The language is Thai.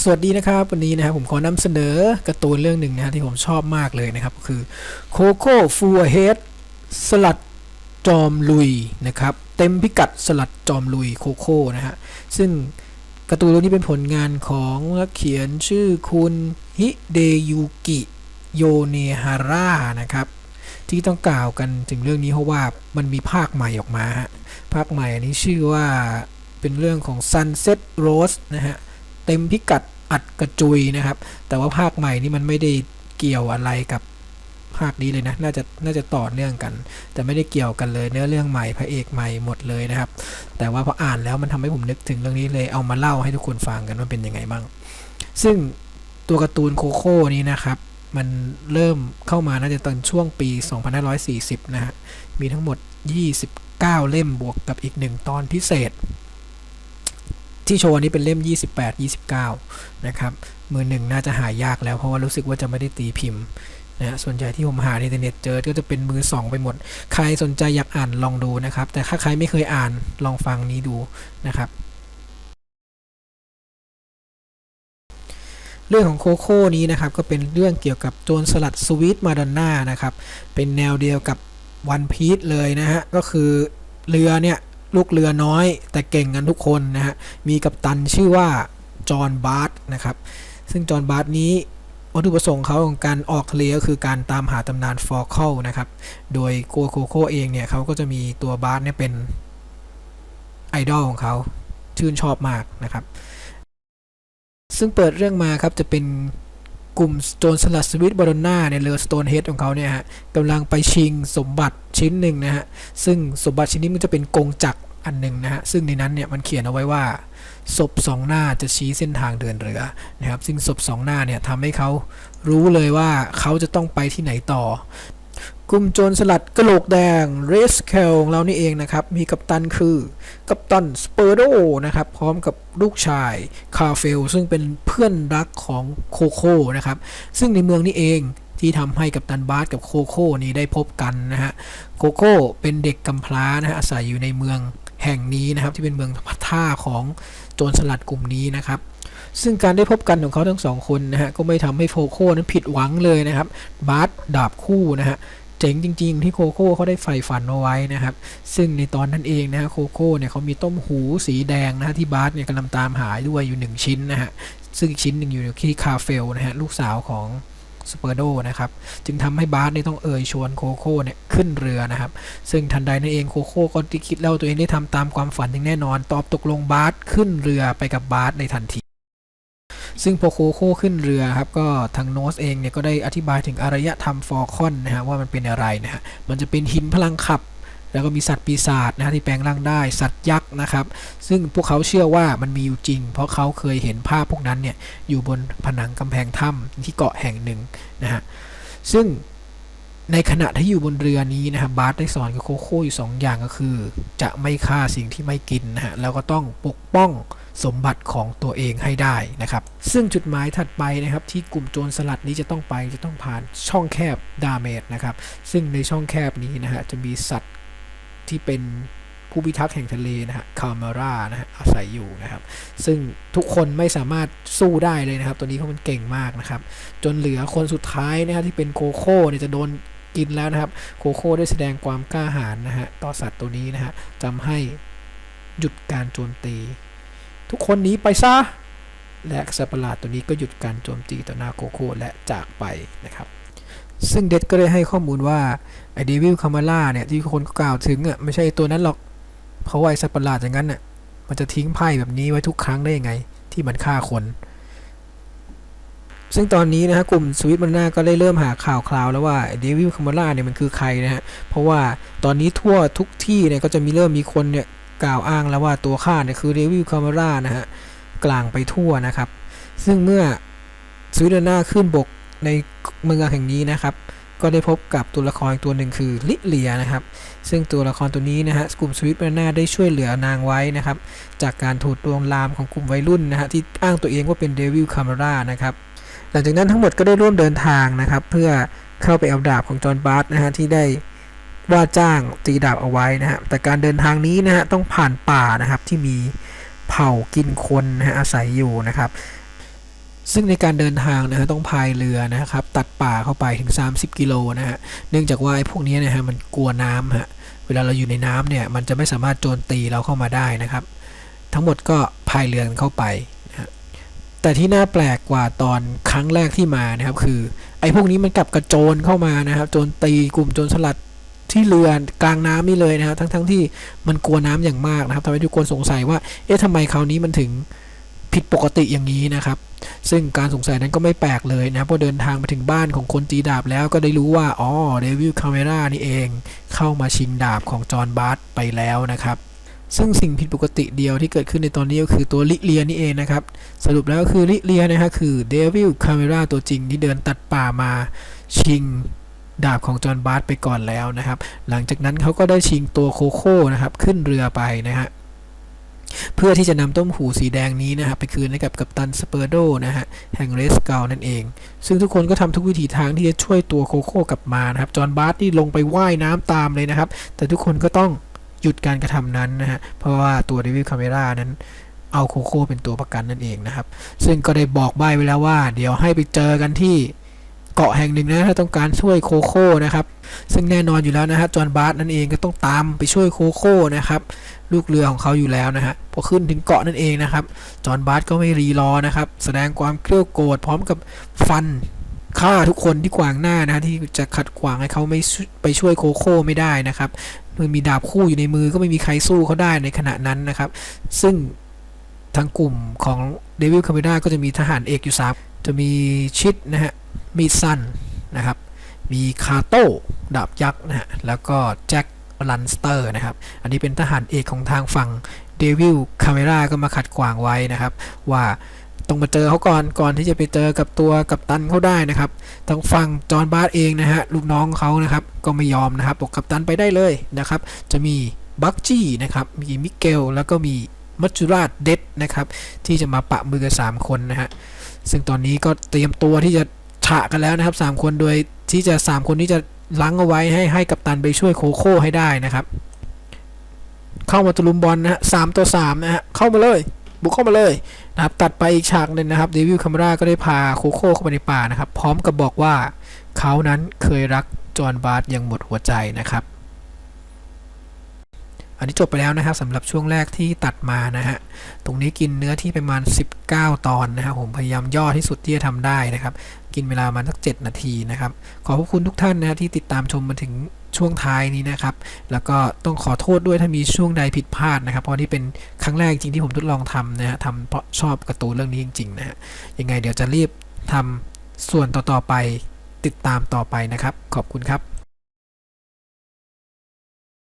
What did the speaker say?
สวัสดีนะครับวันนี้นะครับผมขอนำเสนอการ์ตูนเรื่องหนึ่งนะฮะที่ผมชอบมากเลยนะครับก็คือโคโค่ฟูเฮดสลัดจอมลุยนะครับเต็มพิกัดสลัดจอมลุยโคโค่นะฮะซึ่งการ์ตูนเรื่องนี้เป็นผลงานของนักเขียนชื่อคุณฮิเดยุกิโยเนฮาร่านะครับที่ต้องกล่าวกันถึงเรื่องนี้เพราะว่ามันมีภาคใหม่ออกมาฮะภาคใหม่อันนี้ชื่อว่าเป็นเรื่องของ Sunset Rose นะฮะ เต็มพิกัดอัดกระจุยนะครับ แต่ว่าภาคใหม่นี่มันไม่ได้เกี่ยวอะไรกับภาคนี้เลยนะ น่าจะน่าจะต่อเนื่องกัน แต่ไม่ได้เกี่ยวกันเลยเนื้อเรื่องใหม่พระเอกใหม่หมดเลยนะครับ แต่ว่าพออ่านแล้วมันทำให้ผมนึกถึงเรื่องนี้เลยเอามาเล่าให้ทุกคนฟังกันว่าเป็นยังไงบ้าง ซึ่งตัวการ์ตูนโคโค่นี้นะครับ มันเริ่มเข้ามาน่าจะตอนช่วงปี 2540 นะฮะ มีทั้งหมด 29 เล่มบวกกับอีกหนึ่งตอนพิเศษ ที่โชว์นนี้เป็นเล่ม 28 29 นะครับมือหนึ่งน่าจะหายากแล้วเพราะว่ารู้สึกว่าจะไม่ได้ตีพิมพ์นะฮะส่วนใหญ่ที่ผมหาในอินเทอร์เน็ตเจอ ก็จะเป็นมือสองไปหมด ใครสนใจอยากอ่านลองดูนะครับ แต่ถ้าใครไม่เคยอ่านลองฟังนี้ดูนะครับ เรื่องของโคโค่นี้นะครับ ก็เป็นเรื่องเกี่ยวกับโจรสลัดสวีทมาดอนน่านะครับ เป็นแนวเดียวกับวันพี e เลยนะฮะ ก็คือเรือเนี่ย ลูกเรือน้อย แต่เก่งกันทุกคนนะฮะ มีกัปตันชื่อว่าจอห์นบาร์ตนะครับ ซึ่งจอห์นบาร์ตนี้วัตถุประสงค์เขาของการออกทะเลก็คือการตามหาตำนานฟอร์เคิลนะครับ โดยโกโคโคเองเนี่ยเขาก็จะมีตัวบาร์ตเนี่ยเป็นไอดอลของเขาชื่นชอบมากนะครับ ซึ่งเปิดเรื่องมาครับจะเป็น กลุ่มโจรสลัดสวิตบอลน่าในเรือสโตนเฮดของเขาเนี่ยฮะกำลังไปชิงสมบัติชิ้นหนึ่งนะฮะ ซึ่งสมบัติชิ้นนี้มันจะเป็นกงจักรอันหนึ่งนะฮะ ซึ่งในนั้นเนี่ยมันเขียนเอาไว้ว่าศพสองหน้าจะชี้เส้นทางเดินเรือนะครับ ซึ่งศพสองหน้าเนี่ยทำให้เขารู้เลยว่าเขาจะต้องไปที่ไหนต่อ กลุ่มโจรสลัดกระโหลกแดงเรสเคลของเรานี่เองนะครับ มีกัปตันคือ กัปตันสเปอร์โดนะครับ พร้อมกับลูกชายคาเฟล ซึ่งเป็นเพื่อนรักของโคโค่นะครับ ซึ่งในเมืองนี้เองที่ทำให้กัปตันบาสกับโคโค่นี้ได้พบกันนะฮะ โคโค่เป็นเด็กกำพร้านะฮะอาศัยอยู่ในเมืองแห่งนี้นะครับที่เป็นเมืองท่าของโจรสลัดกลุ่มนี้นะครับ ซึ่งการได้พบกันของเขาทั้งสองคนนะฮะก็ไม่ทำให้โคโค่นั้นผิดหวังเลยนะครับบาสดาบคู่นะฮะเจ๋งจริง ๆ ที่โคโค่เขาได้ใฝ่ฝันเอาไว้นะครับ ซึ่งในตอนนั้นเองนะฮะโคโค่เนี่ยเขามีต้มหูสีแดงนะฮะที่บาสเนี่ยกำลังตามหาด้วยอยู่หนึ่งชิ้นนะฮะ ซึ่งอีกชิ้นหนึ่งอยู่ที่คาเฟลนะฮะลูกสาวของสเปอร์โดนะครับ จึงทำให้บาสเนี่ยต้องเอ่ยชวนโคโค่เนี่ยขึ้นเรือนะครับ ซึ่งทันใดนั่นเองโคโค่ก็ที่คิดแล้วตัวเองได้ทำตามความฝันอย่างแน่นอน ตอบตกลงบาสขึ้นเรือไปกับบาสในทันที ซึ่งพอโคโค่ขึ้นเรือครับก็ทางโนสเองเนี่ยก็ได้อธิบายถึงอารยธรรมฟอร์คอนนะฮะว่ามันเป็นอะไรนะฮะมันจะเป็นหินพลังขับ แล้วก็มีสัตว์ปีศาจนะฮะที่แปลงร่างได้สัตว์ยักษ์นะครับ ซึ่งพวกเขาเชื่อว่ามันมีอยู่จริง เพราะเขาเคยเห็นภาพพวกนั้นเนี่ยอยู่บนผนังกำแพงถ้ำที่เกาะแห่งหนึ่งนะฮะซึ่ง ในขณะที่อยู่บนเรือนี้นะครับบาร์สได้สอนกับโคโค่อยู่สองอย่างก็คือ จะไม่ฆ่าสิ่งที่ไม่กินนะฮะแล้วก็ต้องปกป้องสมบัติของตัวเองให้ได้นะครับ ซึ่งจุดหมายถัดไปนะครับที่กลุ่มโจรสลัดนี้จะต้องไปจะต้องผ่านช่องแคบดาเมจนะครับ ซึ่งในช่องแคบนี้นะฮะจะมีสัตว์ที่เป็นผู้พิทักษ์แห่งทะเลนะฮะคามาร่านะฮะอาศัยอยู่นะครับ ซึ่งทุกคนไม่สามารถสู้ได้เลยนะครับ ตัวนี้เขามันเก่งมากนะครับ จนเหลือคนสุดท้ายนะฮะที่เป็นโคโค่เนี่ยจะโดน กินแล้วนะครับ โคโค่ได้แสดงความกล้าหาญนะฮะต่อสัตว์ตัวนี้นะฮะทำให้หยุดการโจมตี ทุกคนหนีไปซะและสัตว์ประหลาดตัวนี้ก็หยุดการโจมตีต่อหน้าโคโค่และจากไปนะครับ ซึ่งเด็ดก็ได้ให้ข้อมูลว่าไอเดวิลคามาล่าเนี่ยที่คนกล่าวถึงอะไม่ใช่ตัวนั้นหรอก เพราะว่าไอสัตว์ประหลาดอย่างนั้นน่ะมันจะทิ้งไพ่แบบนี้ไว้ทุกครั้งได้ยังไง ที่มันฆ่าคน ซึ่งตอนนี้นะฮะกลุ่มสวิตมันนาก็ได้เริ่มหาข่าวคราวแล้วว่าเดวิลคามาล่าเนี่ยมันคือใครนะฮะเพราะว่าตอนนี้ทั่วทุกที่เนี่ยก็จะมีเริ่มมีคนเนี่ยกล่าวอ้างแล้วว่าตัวข้าเนี่ยคือเดวิลคามาล่านะฮะกลางไปทั่วนะครับ ซึ่งเมื่อสวิตมันนาขึ้นบกในเมืองแห่งนี้นะครับก็ได้พบกับตัวละครตัวหนึ่งคือลิเลียนะครับ ซึ่งตัวละครตัวนี้นะฮะกลุ่มสวิตมันนาได้ช่วยเหลือนางไว้นะครับ จากการถูกลวงลามของกลุ่มวัยรุ่นนะฮะที่อ้างตัวเองว่าเป็นเดวิลคามาร่านะครับ หลังจากนั้นทั้งหมดก็ได้ร่วมเดินทางนะครับ เพื่อเข้าไปเอาดาบของจอห์นบาร์ตนะฮะที่ได้ว่าจ้างตีดาบเอาไว้นะฮะแต่การเดินทางนี้นะฮะต้องผ่านป่านะครับที่มีเผ่ากินคนนะฮะอาศัยอยู่นะครับ ซึ่งในการเดินทางนะฮะต้องพายเรือนะครับ ตัดป่าเข้าไปถึง 30 กิโลนะฮะเนื่องจากว่าไอ้พวกนี้นะฮะมันกลัวน้ำฮะเวลาเราอยู่ในน้ำเนี่ยมันจะไม่สามารถโจมตีเราเข้ามาได้นะครับ ทั้งหมดก็พายเรือเข้าไป แต่ที่น่าแปลกกว่าตอนครั้งแรกที่มานะครับ คือ ไอ้พวกนี้มันกลับกระโจนเข้ามานะครับ โจนตีกลุ่มโจรสลัดที่เรือกลางน้ำนี่เลยนะครับ ทั้งๆที่มันกลัวน้ำอย่างมากนะครับทำให้ทุกคนสงสัยว่า เอ๊ะทำไมคราวนี้มันถึงผิดปกติอย่างนี้นะครับ ซึ่งการสงสัยนั้นก็ไม่แปลกเลยนะครับพอเดินทางมาถึงบ้านของคนตีดาบแล้วก็ได้รู้ว่า อ๋อเดวิลคาเมรานี่เอง เข้ามาชิงดาบของจอห์นบาร์ตไปแล้วนะครับ ซึ่งสิ่งผิดปกติเดียวที่เกิดขึ้นในตอนนี้ก็คือตัวลิเลียนี่เองนะครับ สรุปแล้วก็คือลิเลียนะฮะคือเดวิลคาเมราตัวจริงที่เดินตัดป่ามาชิงดาบของจอห์นบาร์ตไปก่อนแล้วนะครับ หลังจากนั้นเขาก็ได้ชิงตัวโคโค่นะครับขึ้นเรือไปนะฮะเพื่อที่จะนำต้มหูสีแดงนี้นะครับไปคืนให้กับกัปตันสเปอร์โดนะฮะแห่งเรสเกลนั่นเอง ซึ่งทุกคนก็ทำทุกวิถีทางที่จะช่วยตัวโคโค่กลับมานะครับจอห์นบาร์ตที่ลงไปว่ายน้ำตามเลยนะครับ แต่ทุกคนก็ต้อง หยุดการกระทำนั้นนะฮะ เพราะว่าตัวเดวิดคาเมรานั้นเอาโคโค่เป็นตัวประกันนั่นเองนะครับ ซึ่งก็ได้บอกใบ้ไว้แล้วว่า เดี๋ยวให้ไปเจอกันที่เกาะแห่งหนึ่งนะถ้าต้องการช่วยโคโค่นะครับ ซึ่งแน่นอนอยู่แล้วนะฮะจอห์นบาร์ตนั่นเองก็ต้องตามไปช่วยโคโค่นะครับลูกเรือของเขาอยู่แล้วนะฮะพอขึ้นถึงเกาะนั่นเองนะครับจอห์นบาร์ตก็ไม่รีรอนะครับ แสดงความเกรี้ยวโกรธพร้อมกับฟัน ฆ่าทุกคนที่ขวางหน้านะฮะที่จะขัดขวางให้เขาไม่ไปช่วยโคโค่ไม่ได้นะครับมันมีดาบคู่อยู่ในมือก็ไม่มีใครสู้เขาได้ในขณะนั้นนะครับ ซึ่งทางกลุ่มของเดวิลคาเมราก็จะมีทหารเอกอยู่สามจะมีชิดนะฮะมีซันนะครับ มีคาโต้ดาบยักษ์นะฮะแล้วก็แจ็คลันสเตอร์นะครับ อันนี้เป็นทหารเอกของทางฝั่งเดวิลคาเมราก็มาขัดขวางไว้นะครับ ว่า ต้องมาเจอเขาก่อนก่อนที่จะไปเจอกับตัวกัปตันเขาได้นะครับทางฝั่งจอห์นบาร์เองนะฮะลูกน้องเขานะครับก็ไม่ยอมนะครับบอกกัปตันไปได้เลยนะครับ จะมีบักจี้นะครับมีมิเกลแล้วก็มีมัจจุราชเด็ดนะครับ ที่จะมาปะมือกันสามคนนะฮะซึ่งตอนนี้ก็เตรียมตัวที่จะฉะกันแล้วนะครับสามคนโดยที่จะสามคนนี้จะล้างเอาไว้ให้ให้กัปตันไปช่วยโคโค่ให้ได้นะครับ เข้ามาตะลุมบอลนะฮะสามต่อสามนะฮะเข้ามาเลย บุกเข้ามาเลยนะครับตัดไปอีกฉากหนึ่งนะครับเดวิลคาเมราก็ได้พาโคโค่เข้าไปในป่านะครับ พร้อมกับบอกว่าเขานั้นเคยรักจอห์นบาร์ตอย่างหมดหัวใจนะครับ อันนี้จบไปแล้วนะครับสำหรับช่วงแรกที่ตัดมานะฮะตรงนี้กินเนื้อที่ประมาณ 19 ตอนนะครับผมพยายามย่อที่สุดที่จะทำได้นะครับ กินเวลามาสัก 7 นาทีนะครับ ขอบคุณทุกท่านนะที่ติดตามชมมาถึง ช่วงท้ายนี้นะครับ แล้วก็ต้องขอโทษด้วยถ้ามีช่วงใดผิดพลาดนะครับ เพราะนี่เป็นครั้งแรกจริงที่ผมทดลองทำนะฮะทำเพราะชอบการ์ตูนเรื่องนี้จริงๆนะฮะยังไงเดี๋ยวจะรีบทำส่วนต่อๆไปติดตามต่อไปนะครับ ขอบคุณครับ